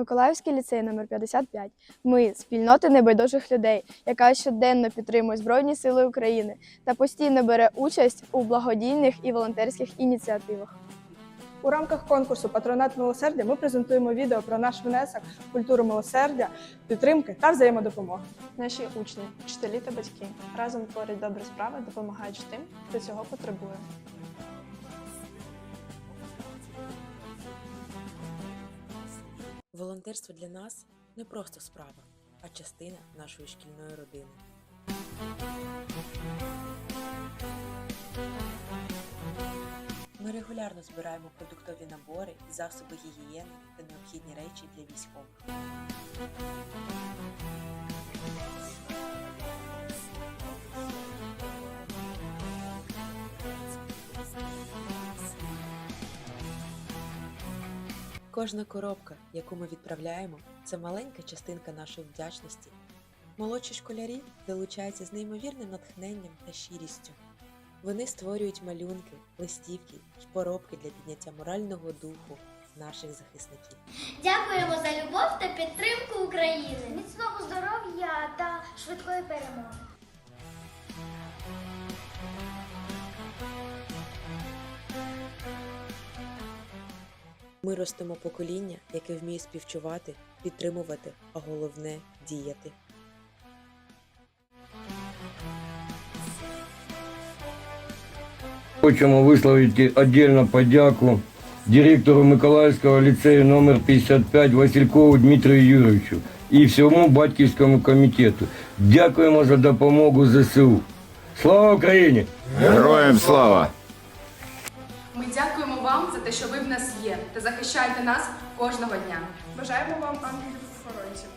Миколаївський ліцей номер 55. Ми спільнота небайдужих людей, яка щоденно підтримує Збройні Сили України та постійно бере участь у благодійних і волонтерських ініціативах. У рамках конкурсу Патронат милосердя ми презентуємо відео про наш внесок культуру милосердя, підтримки та взаємодопомоги. Наші учні, вчителі та батьки разом творять добрі справи, допомагаючи тим, хто цього потребує. Волонтерство для нас не просто справа, а частина нашої шкільної родини. Ми регулярно збираємо продуктові набори, засоби гігієни та необхідні речі для військових. Кожна коробка, яку ми відправляємо, це маленька частинка нашої вдячності. Молодші школярі долучаються з неймовірним натхненням та щирістю. Вони створюють малюнки, листівки й поробки для підняття морального духу наших захисників. Дякуємо за любов та підтримку України. Міцного здоров'я та швидкої перемоги. Ми ростемо покоління, яке вміє співчувати, підтримувати, а головне діяти. Хочемо висловити віддільну подяку директору Миколаївського ліцею номер 55 Василькову Дмитрію Юрійовичу і всьому батьківському комітету. Дякуємо за допомогу ЗСУ. Слава Україні! Героям слава! Ми дякуємо вам за те, що ви в нас є та захищаєте нас кожного дня. Бажаємо вам ангелів-охоронців.